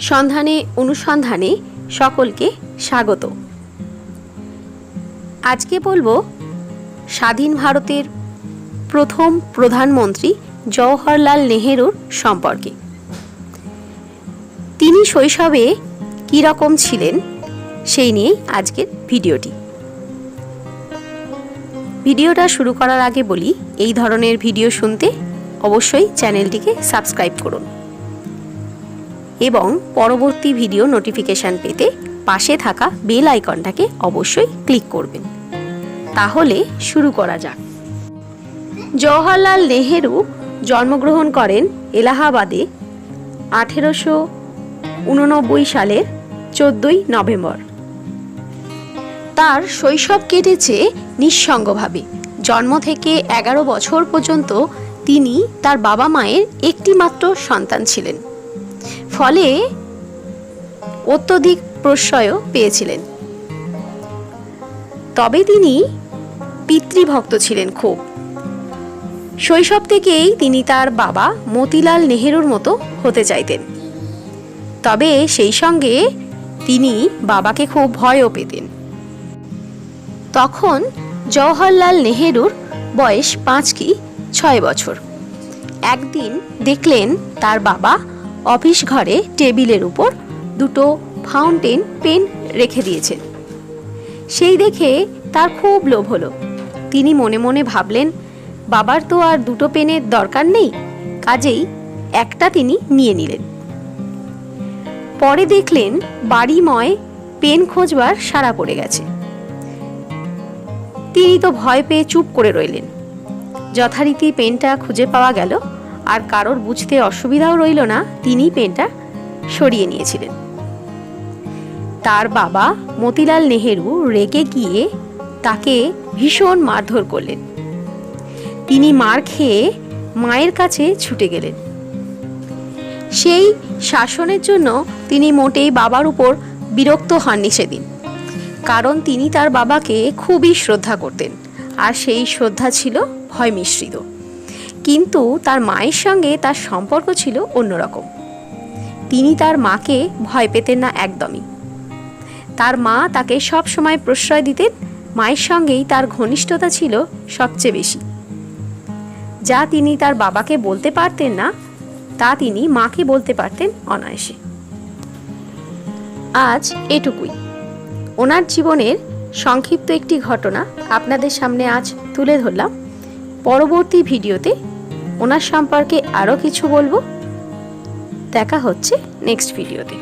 সন্ধানে অনুসন্ধানে সকলকে স্বাগত। আজকে বলব স্বাধীন ভারতের প্রথম প্রধানমন্ত্রী জওহরলাল নেহেরুর সম্পর্কে। তিনি শৈশবে কী রকম ছিলেন সেই নিয়েই আজকের ভিডিওটি। ভিডিওটা শুরু করার আগে বলি, এই ধরনের ভিডিও শুনতে অবশ্যই চ্যানেলটিকে সাবস্ক্রাইব করুন। এবং পরবর্তী ভিডিও নোটিফিকেশান পেতে পাশে থাকা বেল আইকনটাকে অবশ্যই ক্লিক করবেন। তাহলে শুরু করা যাক। জওহরলাল নেহেরু জন্মগ্রহণ করেন এলাহাবাদে আঠেরোশো উননব্বই সালের চোদ্দই নভেম্বর। তার শৈশব কেটেছে নিঃসঙ্গভাবে। জন্ম থেকে এগারো বছর পর্যন্ত তিনি তার বাবা মায়ের একটিমাত্র সন্তান ছিলেন। ফলে অত্যধিক প্রশ্রয়ও পেয়েছিলেন। তবে তিনি পিতৃভক্ত ছিলেন খুব। শৈশব থেকেই তিনি তার বাবা মতিলাল নেহেরুর মতো হতে চাইতেন। তবে সেই সঙ্গে তিনি বাবাকে খুব ভয়ও পেতেন। তখন জওহরলাল নেহেরুর বয়স পাঁচ কি ছয় বছর। একদিন দেখলেন তার বাবা অফিস ঘরে টেবিলের উপর দুটো ফাউন্টেন পেন রেখে দিয়েছেন সেই দেখে তার খুব লোভ হলো। তিনি মনে মনে ভাবলেন, বাবার তো আর দুটো পেনের দরকার নেই, কাজেই একটা তিনি নিয়ে নিলেন। পরে দেখলেন, বাড়িময় পেন খোঁজবার সারা পড়ে গেছে। তিনি তো ভয় পেয়ে চুপ করে রইলেন। যথারীতি পেনটা খুঁজে পাওয়া গেল। আর কারোর বুঝতে অসুবিধাও রইল না তিনি পেনটা সরিয়ে নিয়েছিলেন। তার বাবা মতিলাল নেহেরু রেগে গিয়ে তাকে ভীষণ মারধর করলেন। তিনি মার খেয়ে মায়ের কাছে ছুটে গেলেন। সেই শাসনের জন্য তিনি মোটেই বাবার উপর বিরক্ত হননি সেদিন, কারণ তিনি তার বাবাকে খুবই শ্রদ্ধা করতেন, আর সেই শ্রদ্ধা ছিল ভয় মিশ্রিত কিন্তু তার মায়ের সঙ্গে তার সম্পর্ক ছিল অন্যরকম। তিনি তার মাকে ভয় পেতেন না একদমই। তার মা তাকে সব সময় প্রশ্রয় দিতেন, মায়ের সঙ্গেই তার ঘনিষ্ঠতা ছিল সবচেয়ে বেশি। যা তিনি তার বাবাকে বলতে পারতেন না, তা তিনি মাকে বলতে পারতেন অনায়াসে। আজ এটুকুই। ওনার জীবনের সংক্ষিপ্ত একটি ঘটনা আপনাদের সামনে আজ তুলে ধরলাম। পরবর্তী ভিডিওতে ওনার সম্পর্কে আরও কিছু বলব? দেখা হচ্ছে নেক্সট ভিডিওতে